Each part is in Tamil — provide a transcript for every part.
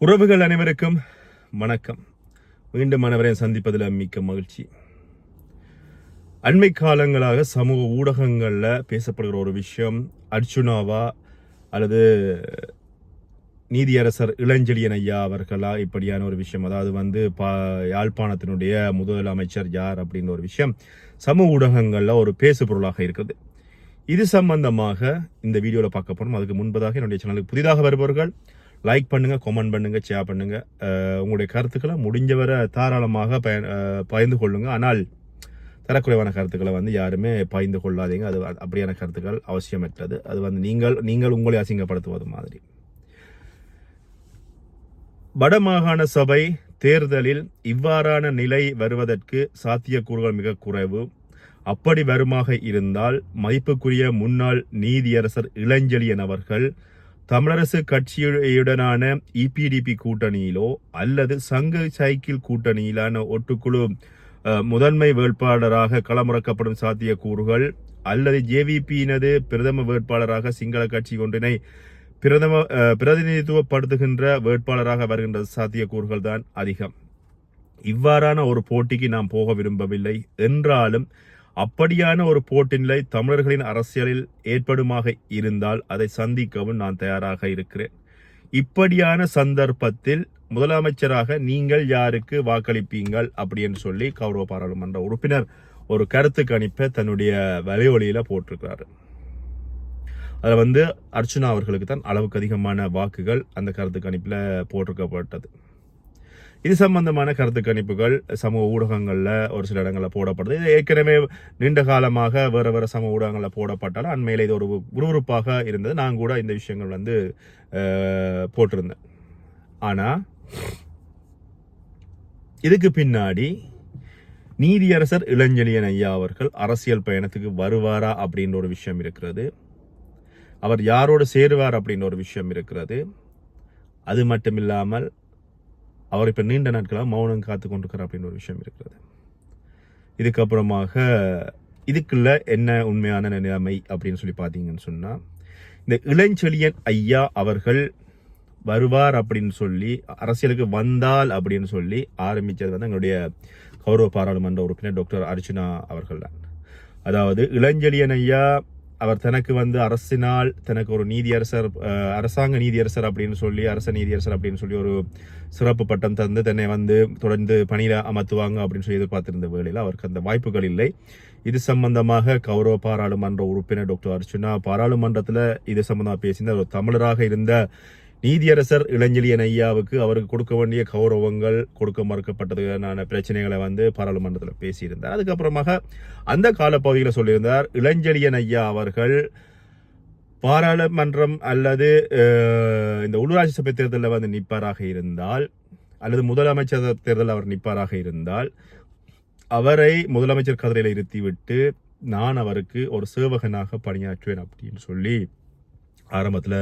உறவுகள் அனைவருக்கும் வணக்கம். மீண்டும் அனைவரையும் சந்திப்பதில் மிக்க மகிழ்ச்சி. அண்மை காலங்களாக சமூக ஊடகங்களில் பேசப்படுகிற ஒரு விஷயம் அர்ச்சுனாவா அல்லது நீதியரசர் இளஞ்செழியன் ஐயா அவர்களா இப்படியான ஒரு விஷயம் அதாவது வந்து பா யாழ்ப்பாணத்தினுடைய முதலமைச்சர் யார் அப்படின்ற ஒரு விஷயம் சமூக ஊடகங்களில் ஒரு பேசு பொருளாக இருக்குது இது சம்பந்தமாக இந்த வீடியோவில் பார்க்க போறோம். அதுக்கு முன்பதாக என்னுடைய சேனலுக்கு புதிதாக வருபவர்கள் லைக் பண்ணுங்கள் கமெண்ட் பண்ணுங்கள் ஷேர் பண்ணுங்கள் உங்களுடைய கருத்துக்களை முடிஞ்சவரை தாராளமாக பய பகிர்ந்து கொள்ளுங்கள் ஆனால் தரக்குறைவான கருத்துக்களை வந்து யாருமே பகிர்ந்து கொள்ளாதீங்க. அது அப்படியான கருத்துக்கள் அவசியமற்றது. அது வந்து நீங்கள் நீங்கள் உங்களை அசிங்கப்படுத்துவது மாதிரி. வடமாகாண சபை தேர்தலில் இவ்வாறான நிலை வருவதற்கு சாத்தியக்கூறுகள் மிக குறைவு. அப்படி வருமாக இருந்தால் மதிப்புக்குரிய முன்னாள் நீதியரசர் இளஞ்செழியன் அவர்கள் தமிழரசு கட்சியுடனான இபிடிபி கூட்டணியிலோ அல்லது சங்க சைக்கிள் கூட்டணியிலான ஒட்டுக்குழு முதன்மை வேட்பாளராக களமிறக்கப்படும் சாத்தியக்கூறுகள் அல்லது ஜேவிபியினது பிரதம வேட்பாளராக சிங்கள கட்சி ஒன்றினை பிரதம பிரதிநிதித்துவப்படுத்துகின்ற வேட்பாளராக வருகின்ற சாத்தியக்கூறுகள் தான் அதிகம். இவ்வாறான ஒரு போட்டிக்கு நாம் போக விரும்பவில்லை. என்றாலும் அப்படியான ஒரு போட்டிநிலை தமிழர்களின் அரசியலில் ஏற்படுமாக இருந்தால் அதை சந்திக்கவும் நான் தயாராக இருக்கிறேன். இப்படியான சந்தர்ப்பத்தில் முதலமைச்சராக நீங்கள் யாருக்கு வாக்களிப்பீங்கள் அப்படின்னு சொல்லி கௌரவ பாராளுமன்ற உறுப்பினர் ஒரு கருத்து கணிப்பை தன்னுடைய வலைவழியில் போட்டிருக்கிறாரு. அதில் வந்து அர்ச்சனா அவர்களுக்கு தான் அளவுக்கு அதிகமான வாக்குகள் அந்த கருத்து கணிப்பில் போட்டிருக்கப்பட்டது. இது சம்பந்தமான கருத்து கணிப்புகள் சமூக ஊடகங்களில் ஒரு சில இடங்களில் போடப்படுது. இது ஏற்கனவே நீண்ட காலமாக வேறு வேறு சமூக ஊடகங்களில் போடப்பட்டாலும் அண்மையில் இது ஒரு விறுவிறுப்பாக இருந்தது. நான் கூட இந்த விஷயங்கள் வந்து போட்டிருந்தேன். ஆனால் இதுக்கு பின்னாடி நீதியரசர் இளஞ்செழியன் ஐயா அவர்கள் அரசியல் பயணத்துக்கு வருவாரா அப்படின்ற ஒரு விஷயம் இருக்கிறது. அவர் யாரோடு சேருவார் அப்படின்ற ஒரு விஷயம் இருக்கிறது. அது மட்டும் இல்லாமல் அவர் இப்போ நீண்ட நாட்களாக மௌனம் காத்து கொண்டிருக்கிறார் அப்படின்னு ஒரு விஷயம் இருக்கிறது. இதுக்கப்புறமாக இதுக்குள்ள என்ன உண்மையான நிலைமை அப்படின்னு சொல்லி பார்த்தீங்கன்னு சொன்னால் இந்த இளஞ்செழியன் ஐயா அவர்கள் வருவார் அப்படின்னு சொல்லி அரசியலுக்கு வந்தால் அப்படின்னு சொல்லி ஆரம்பித்தது வந்து எங்களுடைய கௌரவ பாராளுமன்ற உறுப்பினர் டாக்டர் அர்ஜுனா அவர்கள் தான் அதாவது இளஞ்செழியன் ஐயா அவர் தனக்கு வந்து அரசினால் தனக்கு ஒரு நீதியரசர் அரசாங்க நீதியரசர் அப்படின்னு சொல்லி அரச நீதியரசர் அப்படின்னு சொல்லி ஒரு சிறப்பு பட்டம் தந்து தன்னை வந்து தொடர்ந்து பணியில் அமர்த்துவாங்க அப்படின்னு சொல்லி எதிர்பார்த்திருந்த வேளையில் அவருக்கு அந்த வாய்ப்புகள் இல்லை. இது சம்பந்தமாக கௌரவ பாராளுமன்ற உறுப்பினர் டாக்டர் அர்ச்சுனா பாராளுமன்றத்தில் இது சம்பந்தமாக பேசின ஒரு தமிழராக இருந்த நீதியரசர் இளஞ்செழியன் ஐயாவுக்கு அவருக்கு கொடுக்க வேண்டிய கௌரவங்கள் கொடுக்க மறுக்கப்பட்டதுக்கான பிரச்சனைகளை வந்து பாராளுமன்றத்தில் பேசியிருந்தார். அதுக்கப்புறமாக அந்த காலப்பகுதியில் சொல்லியிருந்தார் இளஞ்செழியன் ஐயா அவர்கள் பாராளுமன்றம் அல்லது இந்த உள்ளூராட்சி சபை தேர்தலில் வந்து நிற்பாராக இருந்தால் அல்லது முதலமைச்சர் தேர்தலில் அவர் நிற்பாராக இருந்தால் அவரை முதலமைச்சர் கதிரையில் இருத்திவிட்டு நான் அவருக்கு ஒரு சேவகனாக பணியாற்றுவேன் அப்படின்னு சொல்லி ஆரம்பத்தில்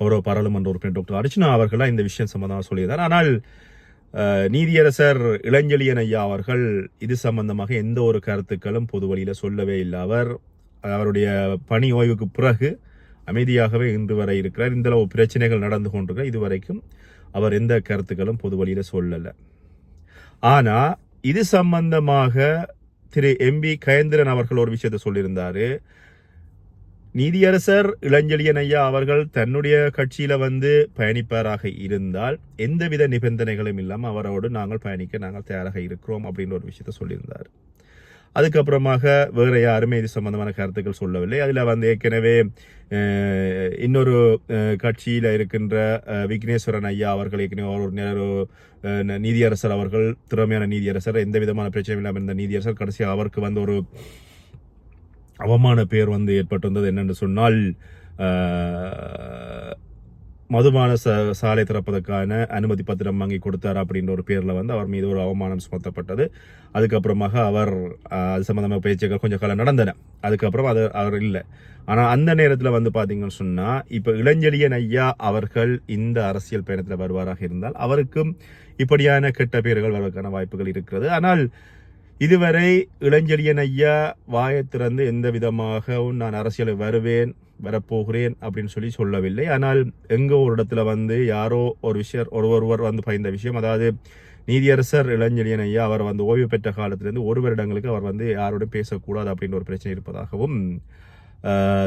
கௌரவ பாராளுமன்ற உறுப்பினர் டாக்டர் அர்ச்சனா அவர்களாக இந்த விஷயம் சம்பந்தமாக சொல்லியிருந்தார். ஆனால் நீதியரசர் இளஞ்செழியன் ஐயா அவர்கள் இது சம்பந்தமாக எந்த ஒரு கருத்துக்களும் பொது வழியில் சொல்லவே இல்லை. அவர் அவருடைய பணி ஓய்வுக்கு பிறகு அமைதியாகவே இன்று வரை இருக்கிறார். இந்த அளவு பிரச்சனைகள் நடந்து கொண்டிருக்க இதுவரைக்கும் அவர் எந்த கருத்துக்களும் பொது வழியில் சொல்லலை. ஆனால் இது சம்பந்தமாக திரு எம்பி கயந்திரன் அவர்கள் ஒரு விஷயத்தை சொல்லியிருந்தார். நீதியரசர் இளஞ்செழியன் ஐயா அவர்கள் தன்னுடைய கட்சியில வந்து பயணிப்பாராக இருந்தால் எந்தவித நிபந்தனைகளும் இல்லாமல் அவரோடு நாங்கள் பயணிக்க நாங்கள் தயாராக இருக்கிறோம் அப்படின்ற ஒரு விஷயத்த சொல்லியிருந்தார். அதுக்கப்புறமாக வேற யாருமே இது சம்பந்தமான கருத்துக்கள் சொல்லவில்லை. அதில் வந்து ஏற்கனவே இன்னொரு கட்சியில் இருக்கின்ற விக்னேஸ்வரன் ஐயா அவர்கள் ஏற்கனவே ஒரு நேர நீதியரசர் அவர்கள் திறமையான நீதியரசர் எந்த விதமான பிரச்சனையும் இல்லாமல் இருந்த நீதியரசர் கடைசியாக அவருக்கு வந்து ஒரு அவமான பெயர் வந்து வந்தது என்னென்று சொன்னால் மதுமான மதுபான ச சாலை திறப்பதற்கான அனுமதி பத்திரம் வாங்கி கொடுத்தார் அப்படின்ற ஒரு பேரில் வந்து அவர் மீது ஒரு அவமானம் சுமத்தப்பட்டது. அதுக்கப்புறமாக அவர் அது சம்மந்தமாக பேச்சுக்கள் கொஞ்சம் காலம் நடந்தன. அதுக்கப்புறம் அது அவர் இல்லை. ஆனால் அந்த நேரத்தில் வந்து பார்த்தீங்கன்னு சொன்னால் இப்போ இளஞ்செழியன் ஐயா அவர்கள் இந்த அரசியல் பயணத்தில் வருவாராக இருந்தால் அவருக்கும் இப்படியான கெட்ட பெயர்கள் வருவதற்கான வாய்ப்புகள் இருக்கிறது. ஆனால் இதுவரை இளஞ்செழியன் ஐயா வாயை திறந்து எந்த விதமாகவும் நான் அரசியலை வருவேன் வரப்போகிறேன் அப்படின்னு சொல்லி சொல்லவில்லை. ஆனால் எங்கோ ஒரு இடத்துல வந்து யாரோ ஒரு விஷயம் ஒரு ஒருவர் வந்து பயந்த விஷயம். அதாவது நீதியரசர் இளஞ்செழியன் ஐயா அவர் வந்து ஓய்வு பெற்ற காலத்திலிருந்து ஒரு வருடங்களுக்கு அவர் வந்து யாரோடும் பேசக்கூடாது அப்படின்ற ஒரு பிரச்சனை இருப்பதாகவும்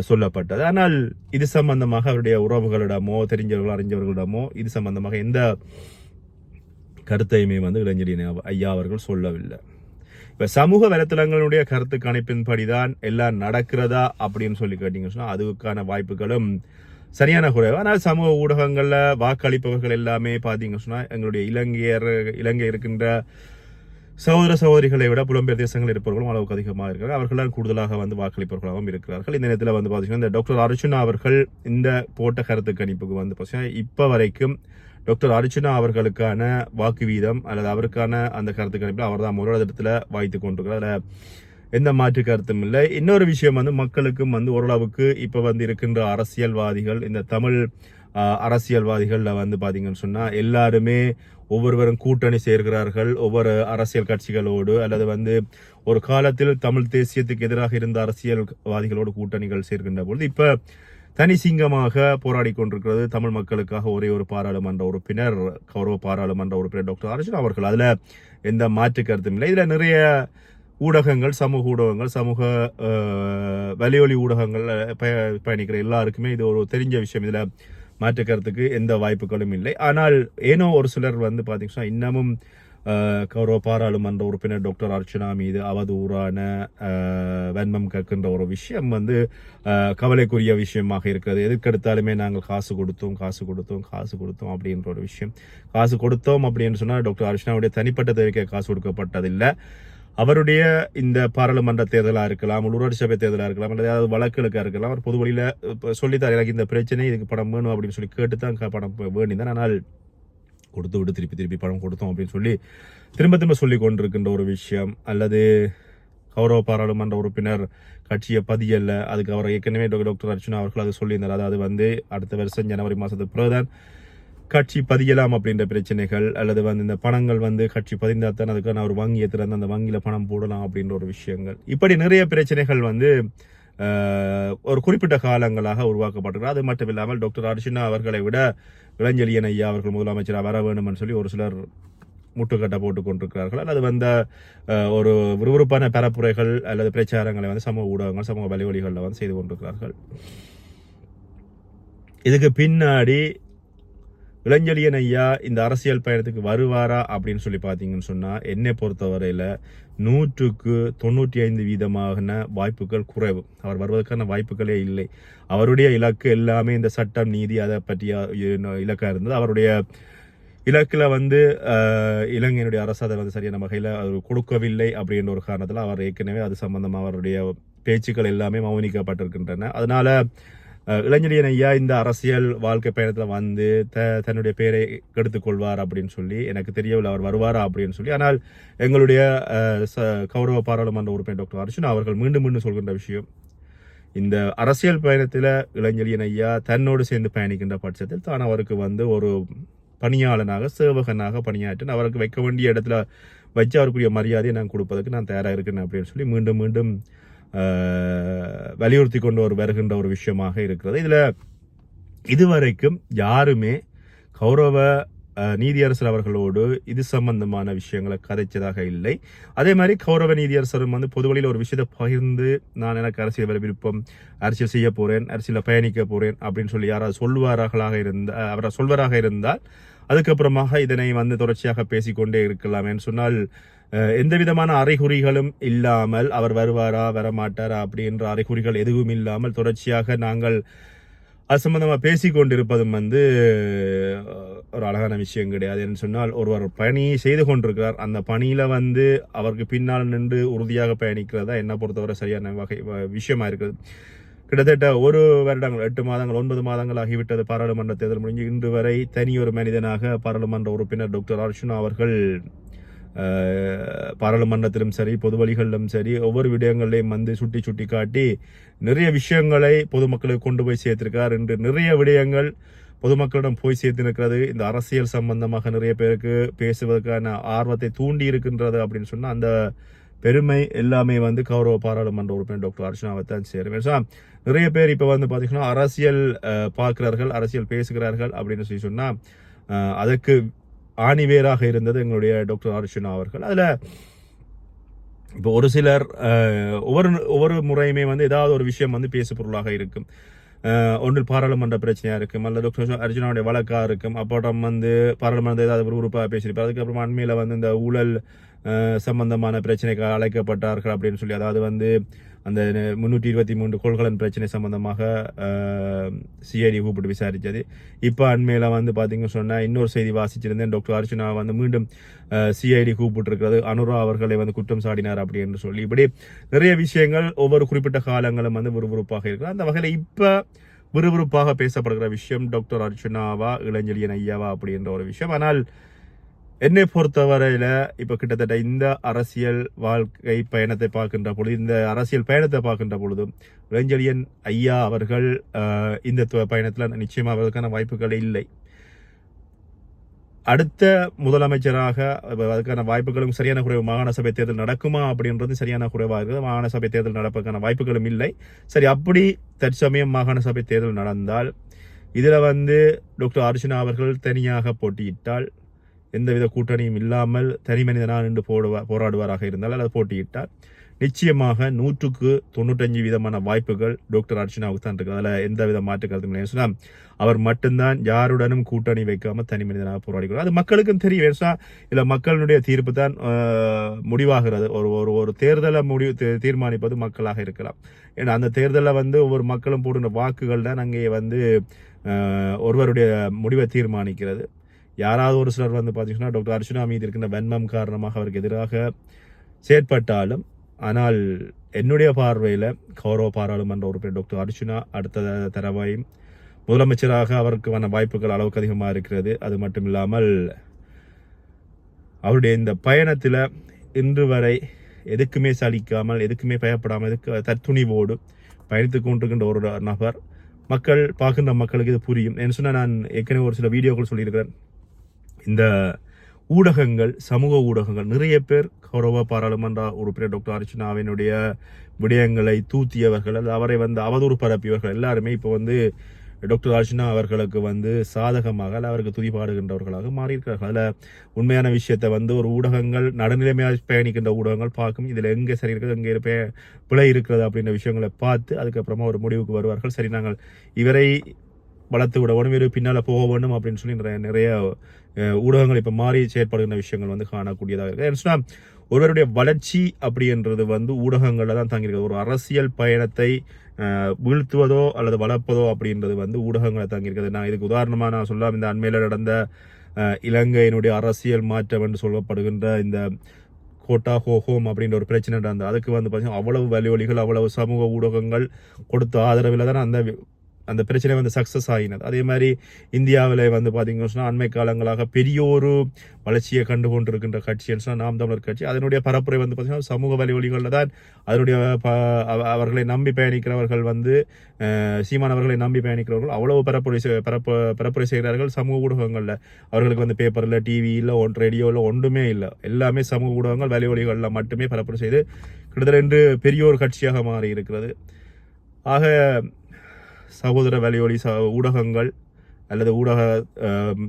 சொல்லப்பட்டது. ஆனால் இது சம்பந்தமாக அவருடைய உறவுகளிடமோ தெரிஞ்சவர்கள் அறிஞ்சவர்களிடமோ இது சம்பந்தமாக எந்த கருத்தையுமே வந்து இளஞ்செழியன் ஐயா அவர்கள் சொல்லவில்லை. இப்ப சமூக வலைத்தளங்களுடைய கருத்து கணிப்பின்படிதான் எல்லாம் நடக்கிறதா அப்படின்னு சொல்லி கேட்டீங்கன்னு சொன்னா அதுக்கான வாய்ப்புகளும் சரியான குறைவு. ஆனால் சமூக ஊடகங்கள்ல வாக்களிப்பவர்கள் எல்லாமே பார்த்தீங்கன்னு சொன்னா எங்களுடைய இலங்கையர் இலங்கை இருக்கின்ற சகோதர சகோதரிகளை விட புலம்பெயர் தேசங்கள் இருப்பவர்களும் அளவுக்கு அதிகமாக இருக்கிறார்கள். அவர்களால் கூடுதலாக வந்து வாக்களிப்பவர்களாகவும் இருக்கிறார்கள். இந்த நேரத்தில் வந்து பார்த்தீங்கன்னா இந்த டாக்டர் அர்ஜுனா அவர்கள் இந்த போட்ட கருத்து கணிப்புக்கு வந்து பார்த்தீங்கன்னா இப்போ வரைக்கும் டாக்டர் அர்ஜுனா அவர்களுக்கான வாக்கு வீதம் அல்லது அவருக்கான அந்த கருத்து கணிப்பில் அவர் தான் முதலிடத்தில் வாய்த்து கொண்டிருக்கிறார். அதில் எந்த மாற்று கருத்தும் இல்லை. இன்னொரு விஷயம் வந்து மக்களுக்கும் வந்து ஓரளவுக்கு இப்போ வந்து இருக்கின்ற அரசியல்வாதிகள் இந்த தமிழ் அரசியல்வாதிகளில் வந்து பார்த்தீங்கன்னு சொன்னால் எல்லாருமே ஒவ்வொருவரும் கூட்டணி சேர்கிறார்கள். ஒவ்வொரு அரசியல் கட்சிகளோடு அல்லது வந்து ஒரு காலத்தில் தமிழ் தேசியத்துக்கு எதிராக இருந்த அரசியல்வாதிகளோடு கூட்டணிகள் சேர்க்கின்ற பொழுது இப்போ தனி சிங்கமாக போராடி கொண்டிருக்கிறது தமிழ் மக்களுக்காக ஒரே ஒரு பாராளுமன்ற உறுப்பினர் கௌரவ பாராளுமன்ற உறுப்பினர் டாக்டர் அர்ஜுன் அவர்கள். அதில் எந்த மாற்று கருத்தும் இல்லை. இதில் நிறைய ஊடகங்கள் சமூக ஊடகங்கள் சமூக வலியொலி ஊடகங்கள் பய- பயணிக்கிற எல்லாருக்குமே இது ஒரு தெரிஞ்ச விஷயம். இதில் மாற்று கருத்துக்கு எந்த வாய்ப்புகளும் இல்லை. ஆனால் ஏனோ ஒரு சிலர் வந்து பார்த்தீங்கன்னா இன்னமும் கௌரவ பாராளுமன்ற உறுப்பினர் டாக்டர் அர்ச்சனா மீது அவதூறான வன்மம் கற்கின்ற ஒரு விஷயம் வந்து கவலைக்குரிய விஷயமாக இருக்கிறது எதுக்கெடுத்தாலுமே நாங்கள் காசு கொடுத்தோம் காசு கொடுத்தோம் காசு கொடுத்தோம் அப்படின்ற ஒரு விஷயம் காசு கொடுத்தோம் அப்படின்னு சொன்னால் டாக்டர் அர்ச்சனாவுடைய தனிப்பட்ட தேவைக்கு காசு கொடுக்கப்பட்டதில்லை அவருடைய இந்த பாராளுமன்ற தேர்தலாக இருக்கலாம் உள்ளூராட்சி சபை தேர்தலாக இருக்கலாம் அல்லது ஏதாவது வழக்குகளுக்காக இருக்கலாம் அவர் பொது வழியில் சொல்லித்தார் எனக்கு இந்த பிரச்சனை இதுக்கு படம் வேணும் அப்படின்னு சொல்லி கேட்டு தான் படம் வேண்டி தான் ஆனால் கொடுத்து விட்டு திருப்பி திருப்பி பணம் கொடுத்தோம் அப்படின்னு சொல்லி திரும்ப திரும்ப சொல்லி கொண்டிருக்கின்ற ஒரு விஷயம். அல்லது கௌரவ பாராளுமன்ற உறுப்பினர் கட்சியை பதியல்ல அதுக்கு அவர் ஏற்கனவே டாக்டர் டாக்டர் அவர்கள் அது சொல்லியிருந்தார். அதாவது வந்து அடுத்த வருஷம் ஜனவரி மாதத்துக்கு பிறகுதான் கட்சி பதியலாம் அப்படின்ற பிரச்சனைகள் அல்லது வந்து இந்த பணங்கள் வந்து கட்சி பதிந்தால் தான் அதுக்கான ஒரு வங்கியை திறந்து அந்த வங்கியில் பணம் போடலாம் அப்படின்ற ஒரு விஷயங்கள். இப்படி நிறைய பிரச்சனைகள் வந்து ஒரு குறிப்பிட்ட காலங்களாக உருவாக்கப்பட்டிருக்கு அது மட்டும் இல்லாமல் டாக்டர் அர்ஜுனா அவர்களை விட இளஞ்செழியன் ஐயா அவர்கள் முதலமைச்சராக வர வேண்டும்னு சொல்லி ஒரு சிலர் முட்டுக்கட்டை போட்டு கொண்டிருக்கிறார்கள். அல்லது வந்த ஒரு விறுவிறுப்பான பரப்புரைகள் அல்லது பிரச்சாரங்களை வந்து சமூக ஊடகங்கள் சமூக வலைவலிகளில் வந்து செய்து கொண்டிருக்கிறார்கள். இதுக்கு பின்னாடி இளஞ்செழியன் ஐயா இந்த அரசியல் பயணத்துக்கு வருவாரா அப்படின்னு சொல்லி பார்த்தீங்கன்னு சொன்னால் என்னை பொறுத்தவரையில் நூற்றுக்கு தொண்ணூற்றி ஐந்து வீதமான வாய்ப்புகள் குறைவு. அவர் வருவதற்கான வாய்ப்புகளே இல்லை. அவருடைய இலக்கு எல்லாமே இந்த சட்டம் நீதி அதை பற்றிய இலக்காக இருந்தது. அவருடைய இலக்கில் வந்து இலங்கையினுடைய அரசு அதை வந்து சரியான வகையில் அவர் கொடுக்கவில்லை அப்படின்ற ஒரு காரணத்தில் அவர் ஏற்கனவே அது சம்பந்தமாக அவருடைய பேச்சுக்கள் எல்லாமே மௌனிக்கப்பட்டிருக்கின்றன. அதனால் இளைஞரியன் ஐயா இந்த அரசியல் வாழ்க்கை பயணத்தில் வந்து த தன்னுடைய பேரை கெடுத்துக்கொள்வார் அப்படின்னு சொல்லி எனக்கு தெரியவில்லை அவர் வருவாரா அப்படின்னு சொல்லி. ஆனால் எங்களுடைய ச- கௌரவ பாராளுமன்ற உறுப்பினர் டாக்டர் அர்ஜுன் அவர்கள் மீண்டும் மீண்டும் சொல்கின்ற விஷயம் இந்த அரசியல் பயணத்தில் இளைஞரியன் ஐயா தன்னோடு சேர்ந்து பயணிக்கின்ற பட்சத்தில் தான் அவருக்கு வந்து ஒரு பணியாளனாக சேவகனாக பணியாற்றின் அவருக்கு வைக்க வேண்டிய இடத்துல வச்சு அவருக்குரிய மரியாதையை நான் கொடுப்பதற்கு நான் தயாராக இருக்கேன் அப்படின்னு சொல்லி மீண்டும் மீண்டும் வலியுறுத்தி கொண்டு ஒரு வருகின்ற ஒரு விஷயமாக இருக்கிறது. இதில் இதுவரைக்கும் யாருமே கௌரவ நீதியரசர் அவர்களோடு இது சம்பந்தமான விஷயங்களை கதைச்சதாக இல்லை. அதே மாதிரி கௌரவ நீதியரசரும் வந்து பொதுவழியில் ஒரு விஷயத்தை பகிர்ந்து நான் எனக்கு அரசியல் வர விருப்பம் அரசியல் செய்ய போகிறேன் அரசியலில் பயணிக்க போகிறேன் அப்படின்னு சொல்லி யாராவது சொல்வார்களாக இருந்த அவரை சொல்வராக இருந்தால் அதுக்கப்புறமாக இதனை வந்து தொடர்ச்சியாக பேசிக்கொண்டே இருக்கலாமேன்னு சொன்னால் எந்த விதமான அறிகுறிகளும் இல்லாமல் அவர் வருவாரா வரமாட்டாரா அப்படின்ற அறிகுறிகள் எதுவும் இல்லாமல் தொடர்ச்சியாக நாங்கள் அது சம்பந்தமா பேசி கொண்டிருப்பதும் வந்து ஒரு அழகான விஷயம் கிடையாது என்று சொன்னால் ஒருவர் பணி செய்து கொண்டிருக்கிறார். அந்த பணியில் வந்து அவருக்கு பின்னால் நின்று உறுதியாக பயணிக்கிறதா என்னை பொறுத்தவரை சரியான வகை வ- விஷயமா இருக்குது. கிட்டத்தட்ட ஒரு வருடங்கள் எட்டு மாதங்கள் ஒன்பது மாதங்கள் ஆகிவிட்டது. பாராளுமன்ற தேர்தல் முடிஞ்சு இன்று வரை தனி ஒரு மனிதனாக பாராளுமன்ற உறுப்பினர் டாக்டர் அர்ஷுனா அவர்கள் பாராளுமன்றத்திலும் சரி பொது வழிகளிலும் சரி ஒவ்வொரு விடயங்களையும் வந்து சுட்டி சுட்டி காட்டி நிறைய விஷயங்களை பொதுமக்களுக்கு கொண்டு போய் சேர்த்திருக்கார். என்று நிறைய விடயங்கள் பொதுமக்களிடம் போய் சேர்த்திருக்கிறது. இந்த அரசியல் சம்பந்தமாக நிறைய பேருக்கு பேசுவதற்கான ஆர்வத்தை தூண்டி இருக்கின்றது அப்படின்னு சொன்னால் அந்த பெருமை எல்லாமே வந்து கௌரவ பாராளுமன்ற உறுப்பினர் டாக்டர் அர்ச்சனாவை தான் சேரும். நிறைய பேர் இப்போ வந்து பார்த்தீங்கன்னா அரசியல் பார்க்கிறார்கள் அரசியல் பேசுகிறார்கள் அப்படின்னு சொல்லி சொன்னால் அதற்கு ஆணிவேராக இருந்தது எங்களுடைய டாக்டர் அர்ச்சனா அவர்கள். அதில் இப்போ ஒரு சிலர் ஒவ்வொரு ஒவ்வொரு முறையுமே வந்து ஏதாவது ஒரு விஷயம் வந்து பேசு பொருளாக இருக்கும் ஒன்று பாராளுமன்ற பிரச்சனையாக இருக்கும் அல்லது டாக்டர் அர்ஜுனாவுடைய வழக்காக இருக்கும். அப்புறம் வந்து பாராளுமன்ற ஏதாவது ஒரு உறுப்பாக பேசியிருப்பார். அதுக்கப்புறம் அண்மையில் வந்து இந்த ஊழல் சம்பந்தமான பிரச்சனைக்கு அழைக்கப்பட்டார்கள் அப்படின்னு சொல்லி அதாவது வந்து அந்த முன்னூற்றி இருபத்தி மூன்று கொள்கலன் பிரச்சனை சம்பந்தமாக சிஐடி கூப்பிட்டு விசாரித்தது இப்போ அண்மையில் வந்து பார்த்தீங்கன்னு சொன்னால் இன்னொரு செய்தி வாசிச்சிருந்தேன். டாக்டர் அர்ச்சனா வந்து மீண்டும் சிஐடி கூப்பிட்டுருக்கிறது. அனுரா அவர்களை வந்து குற்றம் சாடினார் அப்படி என்று சொல்லி. இப்படி நிறைய விஷயங்கள் ஒவ்வொரு குறிப்பிட்ட காலங்களும் வந்து விறுவிறுப்பாக இருக்கிறது. அந்த வகையில் இப்போ விறுவிறுப்பாக பேசப்படுகிற விஷயம் டாக்டர் அர்ச்சனாவா இளஞ்செழியன் ஐயாவா அப்படின்ற ஒரு விஷயம். ஆனால் என்னை பொறுத்தவரையில இப்ப கிட்டத்தட்ட இந்த அரசியல் வாழ்க்கை பயணத்தை பார்க்கின்ற பொழுது இந்த அரசியல் பயணத்தை பார்க்கின்ற பொழுது இளஞ்செழியன் ஐயா அவர்கள் இந்த து- பயணத்துல நிச்சயமா அவர்களுக்கான வாய்ப்புகள் இல்லை. அடுத்த முதலமைச்சராக அதுக்கான வாய்ப்புகளும் சரியான குறைவு மாகாண சபை தேர்தல் நடக்குமா அப்படின்றது சரியான குறைவாக இருக்குது. மாகாண சபை தேர்தல் நடப்பதற்கான வாய்ப்புகளும் இல்லை. சரி அப்படி தற்சமயம் மாகாண சபை தேர்தல் நடந்தால் இதில் வந்து டாக்டர் அர்ச்சனா அவர்கள் தனியாக போட்டியிட்டால் எந்தவித கூட்டணியும் இல்லாமல் தனி மனிதனாக நின்று போடுவார் போராடுவாராக இருந்தால் அல்லது போட்டியிட்டால் நிச்சயமாக நூற்றுக்கு தொண்ணூற்றஞ்சு விதமான வாய்ப்புகள் டாக்டர் அர்ச்சனாவுக்கு தான் இருக்குது. அதில் எந்த வித மாற்று கருத்தும் இல்லை சொன்னால் அவர் மட்டும்தான் யாருடனும் கூட்டணி வைக்காமல் தனி மனிதனாக போராடிக்கிறார் அது மக்களுக்கும் தெரியும். ஏன்னா இல்லை மக்களுடைய தீர்ப்பு தான் முடிவாகிறது. ஒரு ஒரு ஒரு தேர்தலை முடிவு தீர்மானிப்பது மக்களாக இருக்கலாம். ஏன்னா அந்த தேர்தலில் வந்து ஒவ்வொரு மக்களும் போடுற வாக்குகள் தான் அங்கே வந்து ஒருவருடைய முடிவை தீர்மானிக்கிறது. யாராவது ஒரு சிலர் வந்து பார்த்தீங்கன்னா டாக்டர் அர்ஜுனா மீது இருக்கின்ற வன்மம் காரணமாக அவருக்கு எதிராக செயற்பட்டாலும் ஆனால் என்னுடைய பார்வையில் கௌரவ பாராளுமன்ற உறுப்பினர் டாக்டர் அர்ச்சுனா அடுத்த தடவையும் முதலமைச்சராக அவருக்கான வாய்ப்புகள் அளவுக்கு அதிகமாக இருக்கிறது. அது மட்டும் இல்லாமல் அவருடைய இந்த பயணத்தில் இன்று வரை எதுக்குமே சலிக்காமல் எதுக்குமே பயப்படாமல் எதுக்கு தற்துணிவோடு பயணித்து கொண்டிருக்கின்ற ஒரு நபர். மக்கள் பார்க்கின்ற மக்களுக்கு இது புரியும். என்ன சொன்னால் நான் ஏற்கனவே ஒரு சில வீடியோக்கள் சொல்லியிருக்கிறேன். இந்த ஊடகங்கள் சமூக ஊடகங்கள் நிறைய பேர் கௌரவ பாராளுமன்ற உறுப்பினர் டாக்டர் அர்ச்சனாவினுடைய விடயங்களை தூத்தியவர்கள் அல்லது அவரை வந்து அவதூறு பரப்பியவர்கள் எல்லாருமே இப்போ வந்து டாக்டர் அர்ச்சனா அவர்களுக்கு வந்து சாதகமாக அல்ல அவருக்கு துதிபாடுகின்றவர்களாக மாறியிருக்கிறார்கள். அதில் உண்மையான விஷயத்தை வந்து ஒரு ஊடகங்கள் நடுநிலைமையாக பயணிக்கின்ற ஊடகங்கள் பார்க்கும். இதில் எங்கே சரி இருக்குது எங்கே பிழை இருக்கிறது அப்படின்ற விஷயங்களை பார்த்து அதுக்கப்புறமா ஒரு முடிவுக்கு வருவார்கள். சரி நாங்கள் இவரை வளர்த்து விட வேணும் வெறும் பின்னால் போக வேண்டும் அப்படின்னு சொல்லி நிறைய நிறைய ஊடகங்கள் இப்போ மாறி செயற்படுகின்ற விஷயங்கள் வந்து காணக்கூடியதாக இருக்குது ஏன்னு சொன்னால் ஒருவருடைய வளர்ச்சி அப்படின்றது வந்து ஊடகங்களில் தான் தங்கியிருக்கிறது ஒரு அரசியல் பயணத்தை வீழ்த்துவதோ அல்லது வளர்ப்பதோ அப்படின்றது வந்து ஊடகங்களை தங்கியிருக்கிறது நான் இதுக்கு உதாரணமாக நான் சொல்லலாம் இந்த அண்மையில் நடந்த இலங்கையினுடைய அரசியல் மாற்றம் என்று சொல்லப்படுகின்ற இந்த கோட்டா ஹோ ஹோம் அப்படின்ற ஒரு பிரச்சனை நடந்தது. அதுக்கு வந்து பார்த்தீங்கன்னா அவ்வளவு வலியொலிகள் அவ்வளவு சமூக ஊடகங்கள் கொடுத்த ஆதரவில் தான் அந்த அந்த பிரச்சனை வந்து சக்ஸஸ் ஆகினது அதே மாதிரி இந்தியாவில் வந்து பார்த்தீங்கன்னு சொன்னால் அண்மை காலங்களாக பெரிய ஒரு வளர்ச்சியை கண்டு கொண்டிருக்கின்ற கட்சின்னு சொன்னால் நாம் தமிழர் கட்சி. அதனுடைய பரப்புரை வந்து பார்த்தீங்கன்னா சமூக வலியொலிகளில் தான் அதனுடைய ப- அவர்களை நம்பி பயணிக்கிறவர்கள் வந்து சீமானவர்களை சீமான் அவர்களை நம்பி பயணிக்கிறவர்கள் அவ்வளவு பரப்புரை பரப்பு பரப்புரை செய்கிறார்கள் சமூக ஊடகங்களில். அவர்களுக்கு வந்து பேப்பரில் டிவியில் ஒன் ரேடியோவில் ஒன்றுமே இல்லை. எல்லாமே சமூக ஊடகங்கள் வலியொலிகளில் மட்டுமே பரப்புரை செய்து கிட்டத்தட்ட இன்று பெரிய ஒரு கட்சியாக மாறி இருக்கிறது ஆக சகோதர வலியொலி ச ஊடகங்கள் அல்லது ஊடக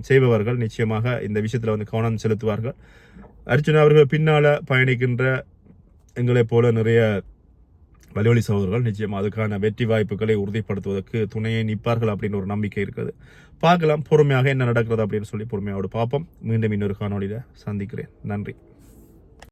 செய்பவர்கள் நிச்சயமாக இந்த விஷயத்தில் வந்து கவனம் செலுத்துவார்கள். அர்ஜுனா அவர்கள் பின்னால் பயணிக்கின்ற எங்களைப் போல நிறைய வலியொலி சகோதரர்கள் நிச்சயமாக அதுக்கான வெற்றி வாய்ப்புகளை உறுதிப்படுத்துவதற்கு துணையை நிற்பார்கள் அப்படின்னு ஒரு நம்பிக்கை இருக்குது. பார்க்கலாம் பொறுமையாக என்ன நடக்கிறது அப்படின்னு சொல்லி பொறுமையோடு பார்ப்போம். மீண்டும் இன்னொரு காணொலியில் சந்திக்கிறேன். நன்றி.